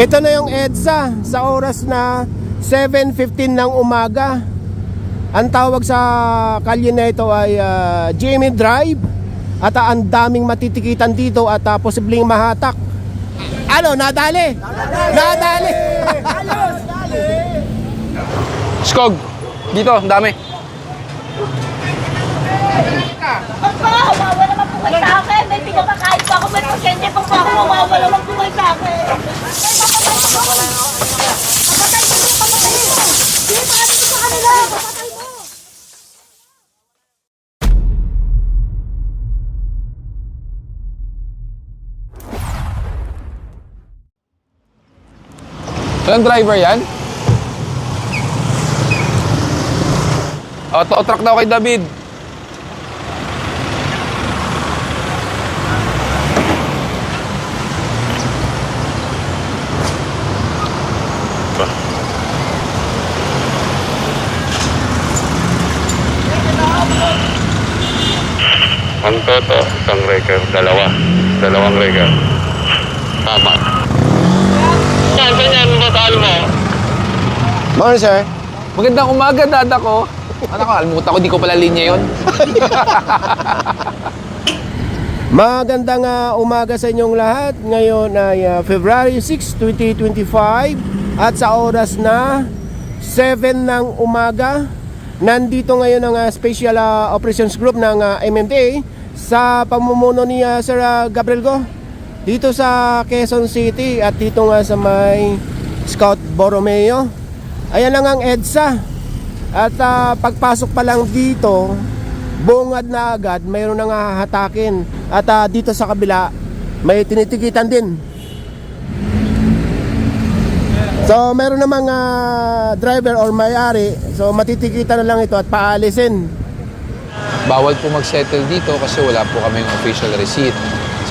Ito na yung EDSA sa oras na 7.15 ng umaga. Ang tawag sa kalye na ito ay ah, Jimmy Drive. At ah, ang daming matitikitan dito at ah, posibleng mahatak. Ano, nadali? Nadali! Skog, dito, ang dami. Papa, wawa naman po kayo sa akin. May pinapakain pa ako. May pasyente pa po ako. Wawa naman po kayo sa akin. Walang driver yan? O, to truck daw kay David. Ang toto, isang record, dalawa. Dalawang record. Tama. Yan, ganyan, batal mo. Morning, sir. Magandang umaga, dada ko. Ano ko, almuta ko, di ko pala linya yun. Magandang ah, umaga sa inyong lahat. Ngayon ay ah, February 6, 2025 at sa oras na 7 ng umaga. Nandito ngayon ang ah, Special ah, Operations Group ng ah, MMDA sa pamumuno ni ah, Sir ah, Gabriel Go dito sa Quezon City at dito nga sa may Scout Borromeo. Ayan lang ang EDSA. At ah, pagpasok pa lang dito, bungad na agad, mayroon nang hahatakin. At ah, dito sa kabila, may tinitikitan din. So, meron namang ah, driver or may-ari. So, matitikitan na lang ito at paalisin. Bawal po mag-settle dito kasi wala po kami yung official receipt.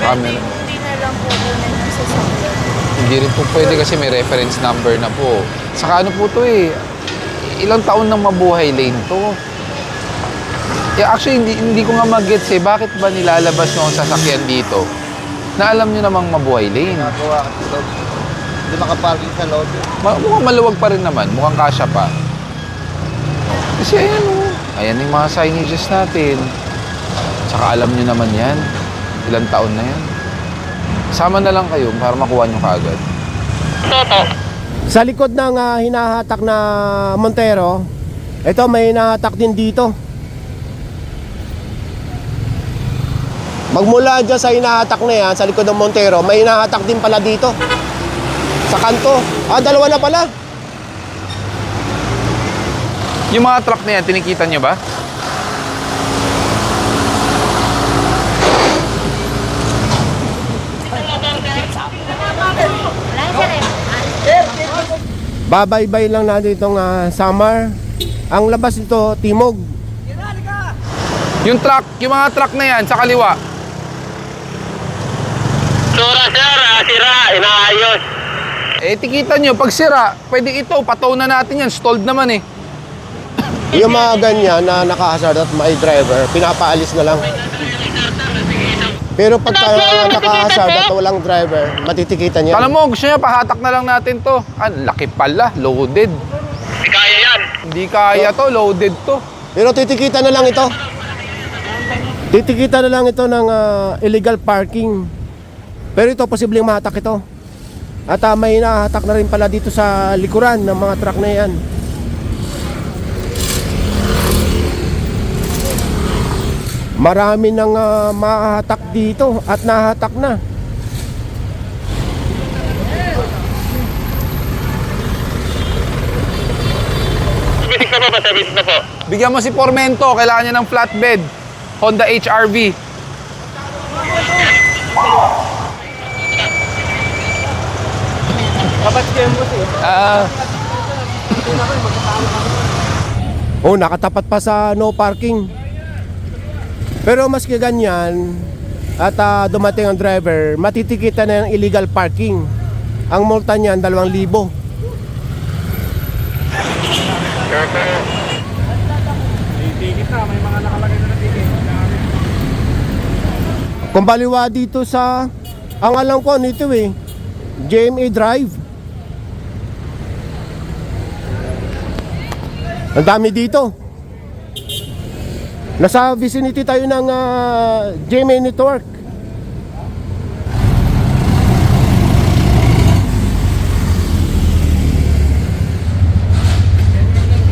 Sa amin, Hindi na lang po hindi rin po pwede kasi may reference number na po. Saka ano po to eh, ilang taon nang mabuhay lane to. Yeah, actually, hindi, hindi ko nga mag-gets eh, bakit ba nilalabas yung sasakyan dito na alam nyo namang mabuhay lane? Ka. Hindi makaparking sa loob. Ma- mukhang maluwag pa rin naman, mukhang kasya pa. Kasi ayan o, ayan yung mga signages natin. Tsaka alam nyo naman yan, ilang taon na yan. Sama na lang kayo para makuha nyo kaagad. Toto. Sa likod ng ah, hinahatak na Montero, ito may hinahatak din dito. Magmula dyan sa hinahatak na yan, sa likod ng Montero, may hinahatak din pala dito. Sa kanto. Ah, dalawa na pala. Yung mga truck na yan, tinikita nyo ba? Babaybay lang natin itong ah, summer. Ang labas nito, Timog. Yung truck, yung mga truck na yan, sa kaliwa. Sura, sir. Ah, sira. Inaayos. Eh, tikita nyo, pag sira, pwede ito, pataw na natin yan, stalled naman eh. Yung mga ganyan na nakahasard at may driver, pinapaalis na lang. Pero pagka nakahasard at walang driver, matitikitan yan. Alam mo, gusto nyo, pahatak na lang natin to. Ah, laki pala, loaded. Hindi kaya yan. Hindi kaya to, loaded to. Pero titikitan na lang ito. Titikitan na lang ito ng ah, illegal parking. Pero ito, posibleng mahatak ito. At ah, may nahatak na rin pala dito sa likuran ng mga truck na yan. Marami nang uh, mahatak dito at nahatak na. Bigyan mo si Formento, kailangan niya ng flatbed. Honda HRV. Ah, Oh, nakatapat pa sa no parking. Pero maski ganyan, at ah, dumating ang driver, matitikitan na ng illegal parking. Ang multa niyan, 2,000. Kung baliwa dito sa, ang alam ko nito eh, JMA Drive. Ang dami dito. Nasa vicinity tayo ng uh, GMA Network.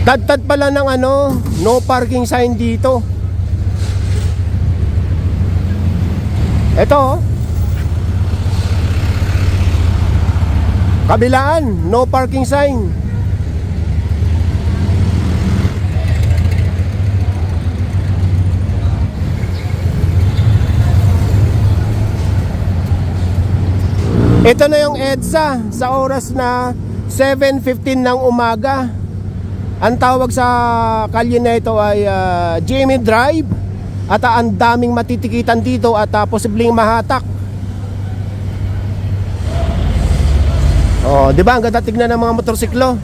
Tad-tad pala ng ano, no parking sign dito. Ito oh. Kabilaan, no parking sign. Ito na yung EDSA sa oras na 7.15 ng umaga. Ang tawag sa kalye na ito ay ah, Jamie Drive at ah, ang daming matitikitan dito at ah, posibleng mahatak. Oh, 'di ba? Ang ganda tignan ng mga motorsiklo.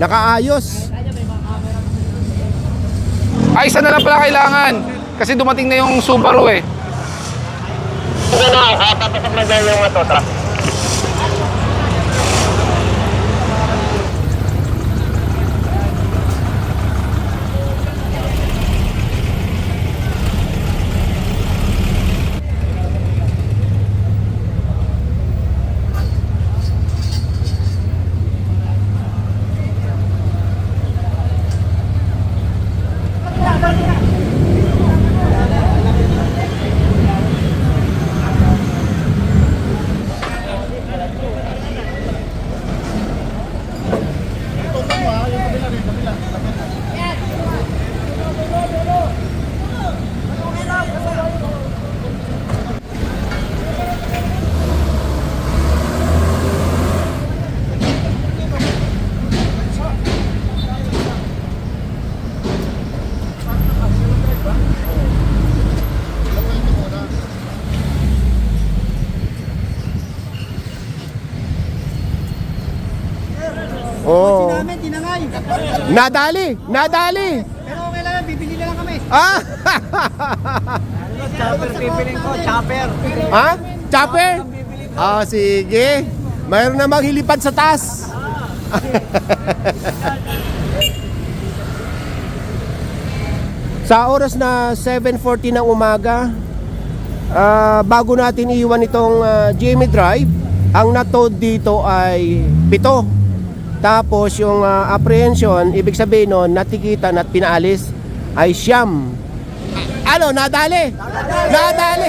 Nakaayos. Ay, isa na lang pala kailangan. Kasi dumating na yung Subaru eh. Ano na, ah, papasok na yung ito, truck. Oh. namin, tinangay. Nadali, nadali. Pero okay lang, bibili na lang kami. Ah! Chopper pipiling ko, chopper. ha? Chopper? Ah, sige. Mayroon na maghilipad sa taas. sa oras na 7.40 ng umaga, ah, bago natin iwan itong ah, Jamie Drive, ang natod dito ay pito. Tapos yung ah, apprehension, ibig sabihin nun, natikitan at pinaalis ay siyam. Ano, nadali? Nadali!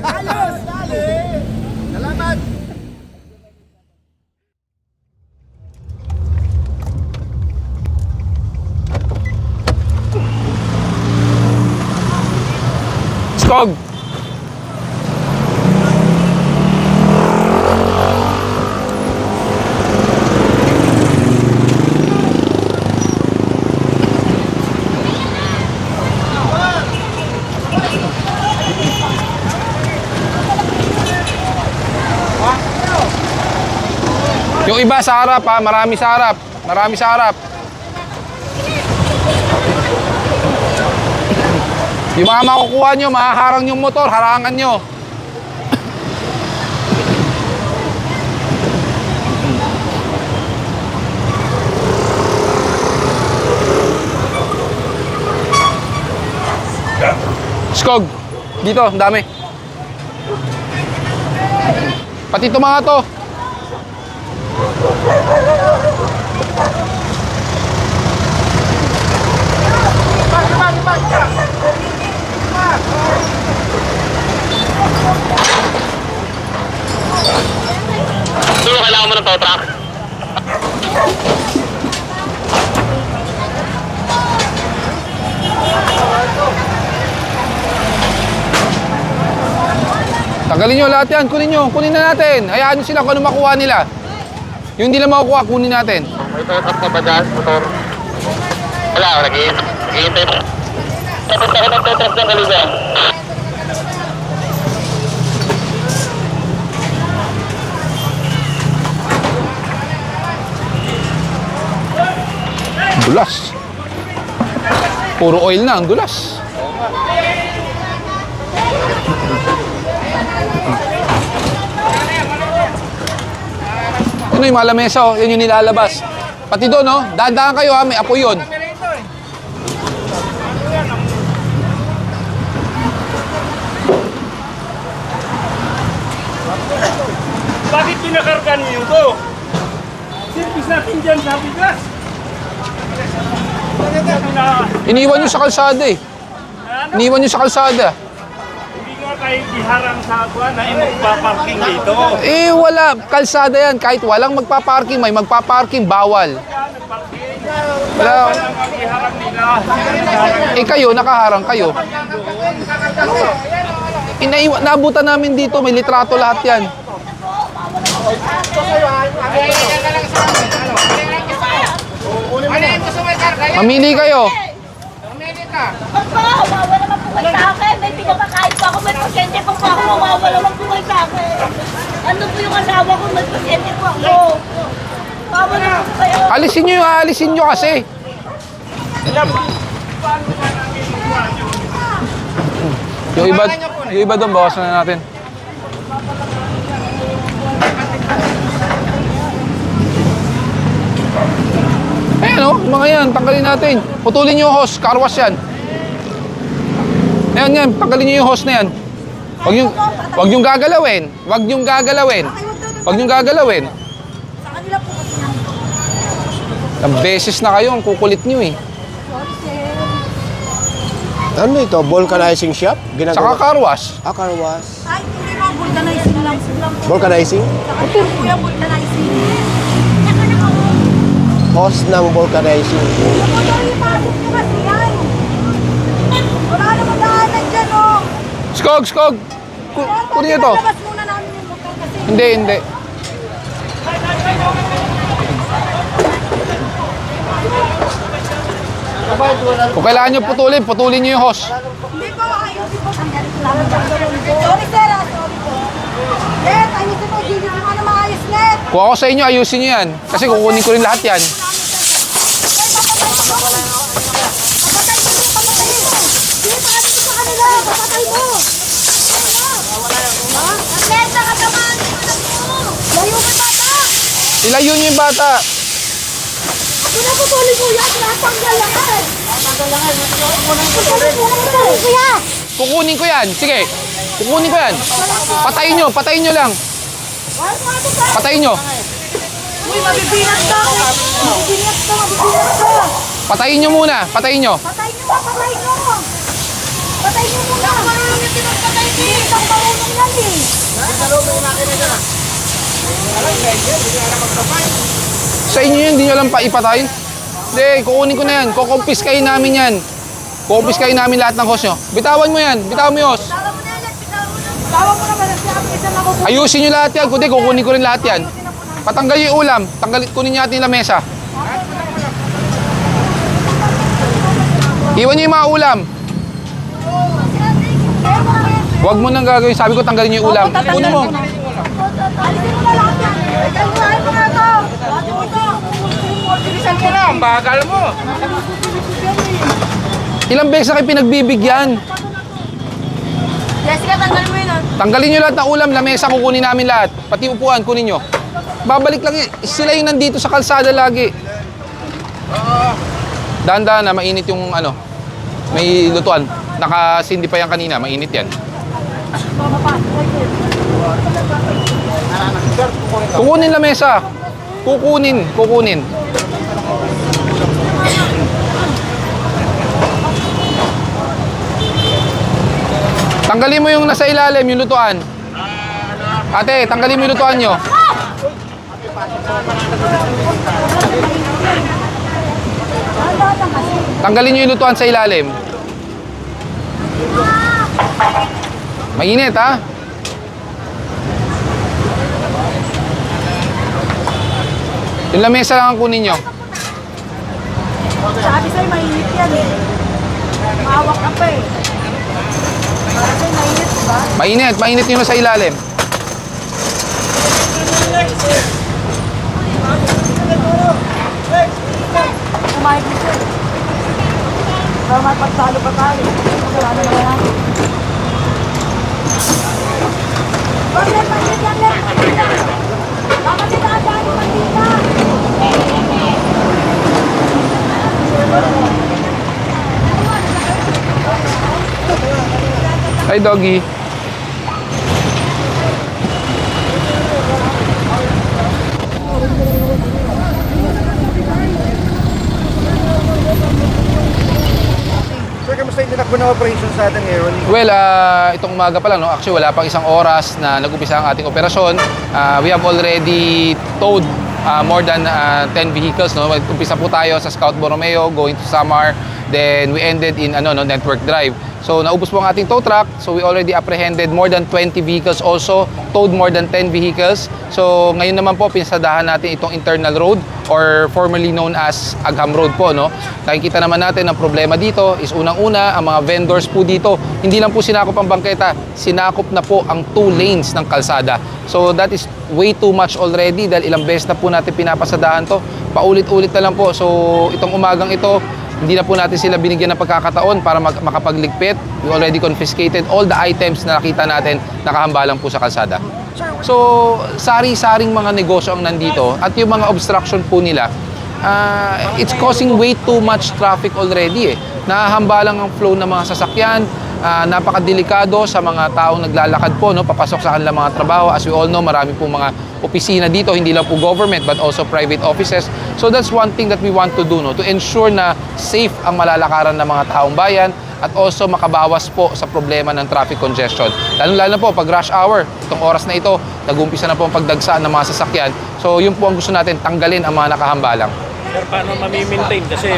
Ayos, dali. Salamat. Skog! Yung iba sa harap ha, marami sa harap. Marami sa harap. Yung mga makukuha nyo, mahaharang yung motor, harangan nyo. Skog, dito, ang dami. Pati ito mga to. Sino kailangan mo ng tow truck? Tanggalin nyo lahat yan, kunin nyo, kunin na natin. Hayaan nyo sila kung ano makuha nila. Yung hindi na makukuha, kunin natin. May truck na ba dyan? Motor? Wala, nag-iintay. Pa. Tapos ako ng truck ng Kaliga. Dulas. Puro oil na, ang dulas. Ano yung malamesa, oh. Yan yung nilalabas. Pati doon, oh. Dahan-dahan kayo, ha. May apoy yun. Bakit pinakarga niyo to? Service natin dyan sa bigas. Iniwan nyo sa kalsada eh. Ano? Iniwan nyo sa kalsada kayo diharang sa kuha na magpa-parking dito. Eh, wala. Kalsada yan. Kahit walang magpa-parking, may magpa-parking, bawal. Wala. Eh kayo, nakaharang kayo. Inaiwa, nabutan namin dito, may litrato lahat yan. Mamili kayo. Papa, wawa naman po kayo sa akin. May pinapakain pa ako. May pasyente pa po ako. Wawa naman po kayo sa akin. Ano po yung asawa ko? May pasyente po ako. Wawa naman po kayo. Alisin nyo yung alisin nyo kasi. Yung iba, yung iba doon, bawasan na natin. Ayan o, mga yan, tanggalin natin. Putulin nyo hose, carwash yan. Ayan yan, tanggalin nyo yung hose na yan. Huwag yung, huwag yung gagalawin. Huwag yung gagalawin. Huwag yung gagalawin. Sa kanila po kasi nang Ang beses na kayo, ang kukulit nyo eh. Ano ito? Vulcanizing shop? Saka Ginagawa? carwash. Ah, car wash. Ay, hindi mo vulcanizing lang. lang po. Vulcanizing? Sa kanila po yung vulcanizing. Host ng vulcanizing. Pasok nyo kasi yan. Wala naman daanan dyan, oh. Skog, skog! Ku- Kunin nyo to. Hindi, hindi. Kung kailangan nyo putulin, putulin nyo yung hose. Hindi po, ayusin po. Sorry, sir, ah. Sorry po. Net, ayusin po. Gigi mo ano maayos, net. Kung ako sa inyo, ayusin nyo yan. Kasi kukunin ko rin lahat yan. Papatay mo, papatay mo. Sige, pakatay mo sa kanila. Papatay mo. Ha? Net, nakatamaan mo na mo. Layo ka, bata. Ilayo nyo yung bata. Ako na putulin mo yan. Natanggal lahat. Natanggal lahat. Mo yan. Kuya. Kukunin ko yan. Sige. Kukunin ko yan. Patayin nyo, patayin nyo lang. Patayin nyo. Uy, mabibinat ka. Mabibinat ka, mabibinat ka. Patayin nyo muna. Patayin nyo. Patay nyo, patay nyo. Patay nyo muna. Ang marunong yung pinagpatay niyo. Hindi, ang marunong yan eh. Sa inyo yun, hindi nyo lang pa ipatay. Hindi, kukunin ko na yan. Kukumpiskahin namin yan. Kukumpiskahin namin lahat ng hose nyo. Bitawan mo yan. Bitawan mo hose. Tawa mo na yan, bitaw mo na. Po. Ayusin nyo lahat yan. Kundi kukunin ko rin lahat yan. Patanggal yung ulam. Tanggal, kunin natin yung lamesa. Iwan nyo yung mga ulam. Huwag mo nang gagawin. Sabi ko tanggalin nyo yung ulam. Kunin mo. Ang bagal mo. Ilang beses na kayo pinagbibigyan. Jessica, tanggalin mo yun. ah. Tanggalin nyo lahat ng ulam. Lamesa kukunin namin lahat. Pati upuan, kunin nyo. Babalik lang yun. Sila yung nandito sa kalsada lagi. Dahan-dahan na, mainit yung ano. May lutuan. Nakasindi pa yan kanina. Mainit yan. Kukunin lamesa. Kukunin, kukunin. Tanggalin mo yung nasa ilalim, yung lutuan. Ate, tanggalin mo yung lutuan nyo. Tanggalin nyo yung lutuan sa ilalim. Mainit, ha? Yung lamesa lang ang kunin nyo. Sabi sa'yo, mainit yan eh. Mahawak ka pa eh. Para sa'yo, mainit, diba? Mainit, mainit yung nasa ilalim. Kumain ko siya. Para mapagtalo pa tayo. Wala na mainit yan, yan. Hi, doggy. kamusta yung tinakbo ng operations ngayon? Well, uh, itong umaga pa lang, no? actually wala pang isang oras na nag-umpisa ang ating operasyon. Uh, we have already towed uh, more than uh, 10 vehicles. No? Umpisa po tayo sa Scout Borromeo, going to Samar, then we ended in ano, no, Network Drive. So naubos po ang ating tow truck. So we already apprehended more than 20 vehicles also, towed more than 10 vehicles. So ngayon naman po, pinsadahan natin itong internal road or formerly known as Agham Road po. No? Nakikita naman natin ang problema dito is unang-una, ang mga vendors po dito, hindi lang po sinakop ang bangketa, sinakop na po ang two lanes ng kalsada. So that is way too much already dahil ilang beses na po natin pinapasadahan to. Paulit-ulit na lang po. So itong umagang ito, hindi na po natin sila binigyan ng pagkakataon para mag- makapagligpit. We already confiscated all the items na nakita natin nakahambalang po sa kalsada. So, sari-saring mga negosyo ang nandito at yung mga obstruction po nila, ah, it's causing way too much traffic already eh. Nahahambalang ang flow ng mga sasakyan, ah, napakadelikado sa mga taong naglalakad po, no, papasok sa kanilang mga trabaho. As we all know, marami po mga opisina dito, hindi lang po government but also private offices. So that's one thing that we want to do, no, to ensure na safe ang malalakaran ng mga taong bayan at also makabawas po sa problema ng traffic congestion. Lalo-lalo po pag rush hour, itong oras na ito, nag-uumpisa na po ang pagdagsaan ng mga sasakyan. So yun po ang gusto natin, tanggalin ang mga nakahambalang. Sir, paano mami-maintain? Kasi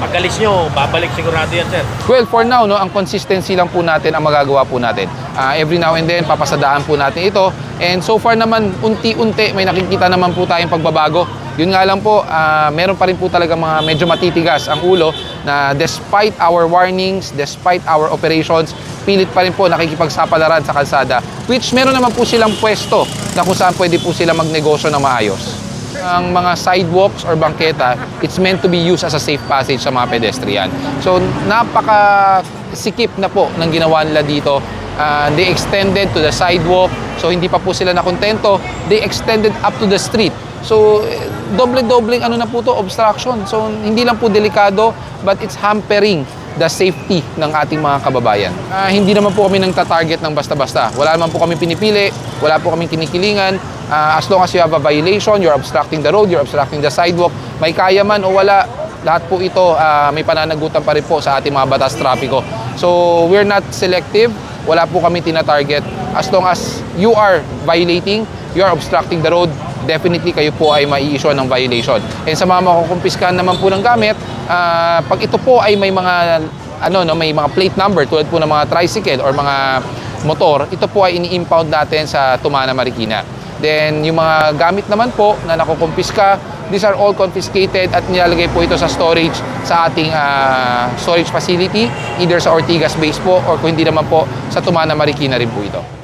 pag alis nyo, babalik sigurado yan, sir. Well, for now, no, ang consistency lang po natin ang magagawa po natin. Ah, every now and then, papasadaan po natin ito. And so far naman, unti-unti, may nakikita naman po tayong pagbabago. Yun nga lang po, ah, meron pa rin po talaga mga medyo matitigas ang ulo na despite our warnings, despite our operations, pilit pa rin po nakikipagsapalaran sa kalsada. Which meron naman po silang pwesto na kung saan pwede po sila magnegosyo ng maayos ang mga sidewalks or bangketa, it's meant to be used as a safe passage sa mga pedestrian. So, napaka sikip na po ng ginawa nila dito. Ah, they extended to the sidewalk. So, hindi pa po sila nakontento. They extended up to the street. So, doble-dobleng ano na po to, obstruction. So, hindi lang po delikado, but it's hampering the safety ng ating mga kababayan. Ah, hindi naman po kami nang target ng basta-basta. Wala naman po kami pinipili, wala po kami kinikilingan. Ah, as long as you have a violation, you're obstructing the road, you're obstructing the sidewalk, may kaya man o wala, lahat po ito ah, may pananagutan pa rin po sa ating mga batas trapiko. So, we're not selective, wala po kami tina-target. As long as you are violating, you are obstructing the road, definitely kayo po ay mai-issue ng violation. And sa mga makukumpiskan naman po ng gamit, ah, pag ito po ay may mga ano no, may mga plate number tulad po ng mga tricycle or mga motor, ito po ay ini-impound natin sa Tumana Marikina. Then yung mga gamit naman po na nakukumpiska, these are all confiscated at nilalagay po ito sa storage sa ating ah, storage facility, either sa Ortigas base po or kung hindi naman po sa Tumana Marikina rin po ito.